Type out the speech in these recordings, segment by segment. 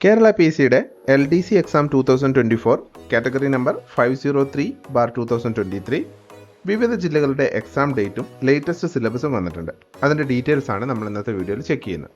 Kerala P സിയുടെ L D C exam two thousand twenty four category number five zero three bar two thousand twenty three വിവിധ ജില്ലകളുടെ exam ഡേറ്റും latest സിലബസും വന്നിട്ടുണ്ട്. അതിന്റെ details ആണ് നമ്മൾ ഇന്നത്തെ വീഡിയോയിൽ ചെക്ക് ചെയ്യുന്നത്.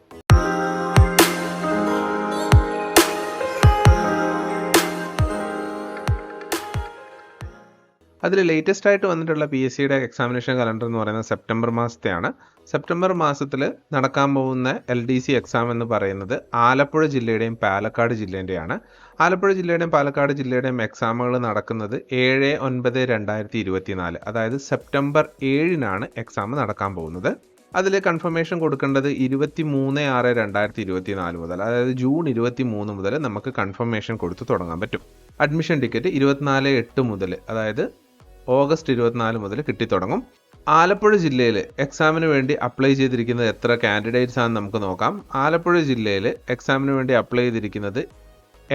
അതിൽ ലേറ്റസ്റ്റ് ആയിട്ട് വന്നിട്ടുള്ള പി എസ് സിയുടെ എക്സാമിനേഷൻ കലണ്ടർ എന്ന് പറയുന്നത് സെപ്റ്റംബർ മാസത്തെയാണ്. സെപ്റ്റംബർ മാസത്തിൽ നടക്കാൻ പോകുന്ന എൽ ഡി സി എക്സാം എന്ന് പറയുന്നത് ആലപ്പുഴ ജില്ലയുടെയും പാലക്കാട് ജില്ലേന്റെയാണ് ആലപ്പുഴ ജില്ലയുടെയും പാലക്കാട് ജില്ലയുടെയും എക്സാമുകൾ നടക്കുന്നത് ഏഴ് ഒൻപത് രണ്ടായിരത്തി ഇരുപത്തിനാല്. അതായത് സെപ്റ്റംബർ ഏഴിനാണ് എക്സാം നടക്കാൻ പോകുന്നത്. അതിൽ കൺഫർമേഷൻ കൊടുക്കേണ്ടത് ഇരുപത്തി മൂന്ന് ആറ് രണ്ടായിരത്തി ഇരുപത്തി നാല് മുതൽ അതായത് ജൂൺ ഇരുപത്തി മൂന്ന് മുതൽ നമുക്ക് കൺഫർമേഷൻ കൊടുത്ത് തുടങ്ങാൻ പറ്റും. അഡ്മിഷൻ ടിക്കറ്റ് ഇരുപത്തിനാല് എട്ട് മുതൽ അതായത് ഓഗസ്റ്റ് ഇരുപത്തിനാല് മുതൽ കിട്ടിത്തുടങ്ങും. ആലപ്പുഴ ജില്ലയിൽ എക്സാമിന് വേണ്ടി അപ്ലൈ ചെയ്തിരിക്കുന്നത് എത്ര കാൻഡിഡേറ്റ്സ് ആണെന്ന് നമുക്ക് നോക്കാം. ആലപ്പുഴ ജില്ലയിൽ എക്സാമിന് വേണ്ടി അപ്ലൈ ചെയ്തിരിക്കുന്നത്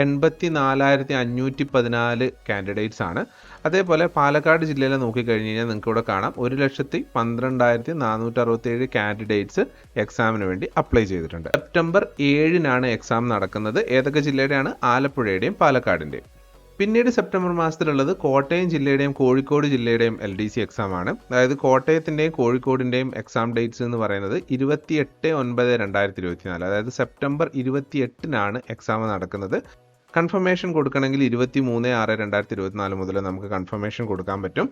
എൺപത്തി നാലായിരത്തി അഞ്ഞൂറ്റി പതിനാല് കാൻഡിഡേറ്റ്സ് ആണ്. അതേപോലെ പാലക്കാട് ജില്ലയിൽ നോക്കിക്കഴിഞ്ഞ് കഴിഞ്ഞാൽ നിങ്ങൾക്ക് ഇവിടെ കാണാം. ഒരു ലക്ഷത്തി പന്ത്രണ്ടായിരത്തി നാനൂറ്റി അറുപത്തേഴ് കാൻഡിഡേറ്റ്സ് എക്സാമിന് വേണ്ടി അപ്ലൈ ചെയ്തിട്ടുണ്ട്. സെപ്റ്റംബർ ഏഴിനാണ് എക്സാം നടക്കുന്നത്. ഏതൊക്കെ ജില്ലയുടെയാണ്? ആലപ്പുഴയുടെയും പാലക്കാടിന്റെയും പിന്നീട് സെപ്റ്റംബർ മാസത്തിലുള്ളത് കോട്ടയം ജില്ലയുടെയും കോഴിക്കോട് ജില്ലയുടെയും എൽ ഡി സി എക്സാം ആണ്. അതായത് കോട്ടയത്തിന്റെയും കോഴിക്കോടിന്റെയും എക്സാം ഡേറ്റ്സ് എന്ന് പറയുന്നത് ഇരുപത്തിയെട്ട് ഒൻപത് രണ്ടായിരത്തി ഇരുപത്തിനാല് അതായത് സെപ്റ്റംബർ ഇരുപത്തിയെട്ടിനാണ് എക്സാം നടക്കുന്നത്. കൺഫർമേഷൻ കൊടുക്കണമെങ്കിൽ ഇരുപത്തി മൂന്ന് ആറ് രണ്ടായിരത്തി ഇരുപത്തിനാല് മുതൽ നമുക്ക് കൺഫർമേഷൻ കൊടുക്കാൻ പറ്റും.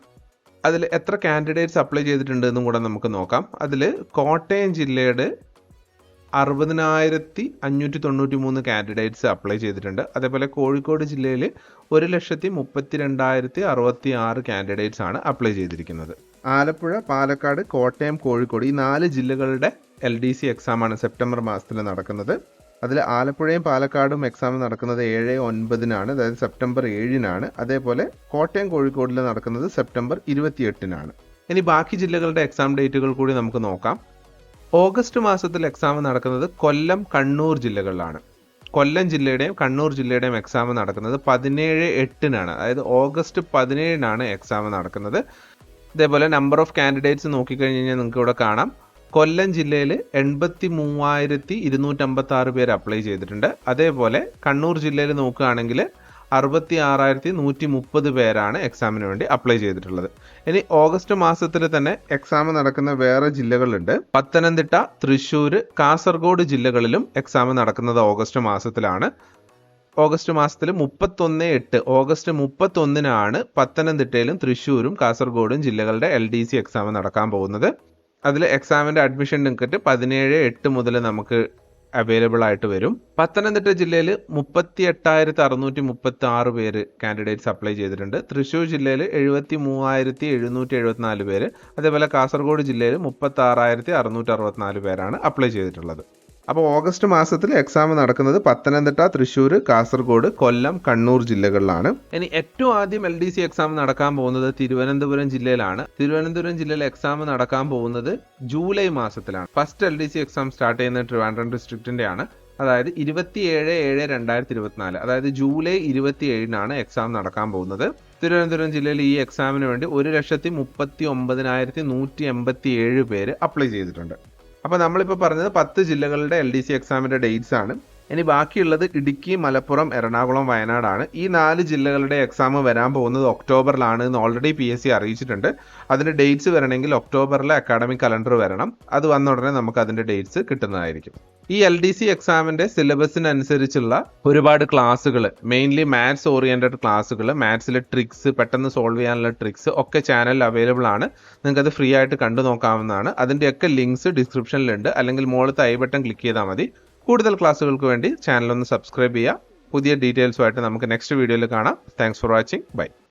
അതിൽ എത്ര കാൻഡിഡേറ്റ്സ് അപ്ലൈ ചെയ്തിട്ടുണ്ട് എന്നും കൂടെ നമുക്ക് നോക്കാം. അതിൽ കോട്ടയം ജില്ലയുടെ അറുപതിനായിരത്തി അഞ്ഞൂറ്റി തൊണ്ണൂറ്റി മൂന്ന് കാൻഡിഡേറ്റ്സ് അപ്ലൈ ചെയ്തിട്ടുണ്ട്. അതേപോലെ കോഴിക്കോട് ജില്ലയിൽ ഒരു ലക്ഷത്തി മുപ്പത്തി രണ്ടായിരത്തി അറുപത്തി ആറ് കാൻഡിഡേറ്റ്സ് ആണ് അപ്ലൈ ചെയ്തിരിക്കുന്നത്. ആലപ്പുഴ പാലക്കാട് കോട്ടയം കോഴിക്കോട് ഈ നാല് ജില്ലകളുടെ എൽ ഡി സി എക്സാമാണ് സെപ്റ്റംബർ മാസത്തിൽ നടക്കുന്നത്. അതിൽ ആലപ്പുഴയും പാലക്കാടും എക്സാം നടക്കുന്നത് ഏഴ് ഒൻപതിനാണ് അതായത് സെപ്റ്റംബർ ഏഴിനാണ്. അതേപോലെ കോട്ടയം കോഴിക്കോടിൽ നടക്കുന്നത് സെപ്റ്റംബർ ഇരുപത്തിയെട്ടിനാണ്. ഇനി ബാക്കി ജില്ലകളുടെ എക്സാം ഡേറ്റുകൾ കൂടി നമുക്ക് നോക്കാം. ഓഗസ്റ്റ് മാസത്തിൽ എക്സാം നടക്കുന്നത് കൊല്ലം കണ്ണൂർ ജില്ലകളിലാണ്. കൊല്ലം ജില്ലയുടെയും കണ്ണൂർ ജില്ലയുടെയും എക്സാം നടക്കുന്നത് പതിനേഴ് എട്ടിനാണ്. അതായത് ഓഗസ്റ്റ് പതിനേഴിനാണ് എക്സാം നടക്കുന്നത്. ഇതേപോലെ നമ്പർ ഓഫ് കാൻഡിഡേറ്റ്സ് നോക്കിക്കഴിഞ്ഞ് കഴിഞ്ഞാൽ നിങ്ങൾക്ക് ഇവിടെ കാണാം. കൊല്ലം ജില്ലയിൽ എൺപത്തി മൂവായിരത്തി ഇരുന്നൂറ്റമ്പത്തി ആറ് പേര് അപ്ലൈ ചെയ്തിട്ടുണ്ട്. അതേപോലെ കണ്ണൂർ ജില്ലയിൽ നോക്കുകയാണെങ്കിൽ അറുപത്തി ആറായിരത്തി നൂറ്റി മുപ്പത് പേരാണ് എക്സാമിന് വേണ്ടി അപ്ലൈ ചെയ്തിട്ടുള്ളത്. ഇനി ഓഗസ്റ്റ് മാസത്തിൽ തന്നെ എക്സാം നടക്കുന്ന വേറെ ജില്ലകളുണ്ട്. പത്തനംതിട്ട തൃശ്ശൂർ കാസർഗോഡ് ജില്ലകളിലും എക്സാം നടക്കുന്നത് ഓഗസ്റ്റ് മാസത്തിലാണ്. ഓഗസ്റ്റ് മാസത്തിൽ മുപ്പത്തൊന്ന് എട്ട് ഓഗസ്റ്റ് മുപ്പത്തൊന്നിനാണ് പത്തനംതിട്ടയിലും തൃശ്ശൂരും കാസർഗോഡും ജില്ലകളുടെ എൽ ഡി സി എക്സാം നടക്കാൻ പോകുന്നത്. അതിൽ എക്സാമിന്റെ അഡ്മിഷൻ ടിക്കറ്റ് പതിനേഴ് എട്ട് മുതൽ നമുക്ക് അവൈലബിൾ ആയിട്ട് വരും. പത്തനംതിട്ട ജില്ലയിൽ മുപ്പത്തി എട്ടായിരത്തി അറുന്നൂറ്റി മുപ്പത്തി ആറ് പേര് കാൻഡിഡേറ്റ്സ് അപ്ലൈ ചെയ്തിട്ടുണ്ട്. തൃശ്ശൂർ ജില്ലയിൽ എഴുപത്തി മൂവായിരത്തി എഴുന്നൂറ്റി എഴുപത്തിനാല് പേര്. അതേപോലെ കാസർഗോഡ് ജില്ലയിൽ മുപ്പത്തി ആറായിരത്തി അറുന്നൂറ്റി അറുപത്തിനാല് പേരാണ് അപ്ലൈ ചെയ്തിട്ടുള്ളത്. അപ്പോൾ ഓഗസ്റ്റ് മാസത്തിൽ എക്സാം നടക്കുന്നത് പത്തനംതിട്ട തൃശ്ശൂർ കാസർഗോഡ് കൊല്ലം കണ്ണൂർ ജില്ലകളിലാണ്. ഇനി ഏറ്റവും ആദ്യം എൽ ഡി സി എക്സാം നടക്കാൻ പോകുന്നത് തിരുവനന്തപുരം ജില്ലയിലാണ്. തിരുവനന്തപുരം ജില്ലയിൽ എക്സാം നടക്കാൻ പോകുന്നത് ജൂലൈ മാസത്തിലാണ്. First L D C exam start ചെയ്യുന്നത് ട്രിവാൻഡ്രം ഡിസ്ട്രിക്റ്റിന്റെ ആണ് അതായത് ഇരുപത്തിയേഴ് ഏഴ് രണ്ടായിരത്തി ഇരുപത്തിനാല് അതായത് ജൂലൈ ഇരുപത്തി ഏഴിനാണ് എക്സാം നടക്കാൻ പോകുന്നത്. തിരുവനന്തപുരം ജില്ലയിൽ ഈ എക്സാമിന് വേണ്ടി ഒരു ലക്ഷത്തി മുപ്പത്തി ഒമ്പതിനായിരത്തി നൂറ്റി എൺപത്തി ഏഴ് പേര് അപ്ലൈ ചെയ്തിട്ടുണ്ട്. അപ്പോൾ നമ്മളിപ്പോൾ പറഞ്ഞത് പത്ത് ജില്ലകളുടെ എൽ ഡി സി എക്സാമിന്റെ ഡേറ്റ്സ് ആണ്. ഇനി ബാക്കിയുള്ളത് ഇടുക്കി മലപ്പുറം എറണാകുളം വയനാടാണ്. ഈ നാല് ജില്ലകളുടെ എക്സാം വരാൻ പോകുന്നത് ഒക്ടോബറിലാണ് എന്ന് ഓൾറെഡി പി എസ് സി അറിയിച്ചിട്ടുണ്ട്. അതിന്റെ ഡേറ്റ്സ് വരണമെങ്കിൽ ഒക്ടോബറിലെ അക്കാഡമിക് കലണ്ടർ വരണം. അത് വന്ന ഉടനെ നമുക്ക് അതിന്റെ ഡേറ്റ്സ് കിട്ടുന്നതായിരിക്കും. ഈ എൽ ഡി സി എക്സാമിന്റെ സിലബസിനനുസരിച്ചുള്ള ഒരുപാട് ക്ലാസ്സുകൾ മെയിൻലി മാത്സ് ഓറിയന്റഡ് ക്ലാസ്സുകൾ മാത്സിലെ ട്രിക്സ് പെട്ടെന്ന് സോൾവ് ചെയ്യാനുള്ള ട്രിക്സ് ഒക്കെ ചാനലിൽ അവൈലബിൾ ആണ്. നിങ്ങൾക്ക് അത് ഫ്രീ ആയിട്ട് കണ്ടു നോക്കാവുന്നതാണ്. അതിന്റെയൊക്കെ ലിങ്ക്സ് ഡിസ്ക്രിപ്ഷനിലുണ്ട് അല്ലെങ്കിൽ മുകളിലത്തെ ഐ ബട്ടൺ ക്ലിക്ക് ചെയ്താൽ മതി. കൂടുതൽ ക്ലാസ്സുകൾക്ക് വേണ്ടി ചാനൽ ഒന്ന് സബ്സ്ക്രൈബ് ചെയ്യുക. പുതിയ ഡീറ്റെയിൽസുമായിട്ട് നമുക്ക് നെക്സ്റ്റ് വീഡിയോയിൽ കാണാം. Thanks for watching bye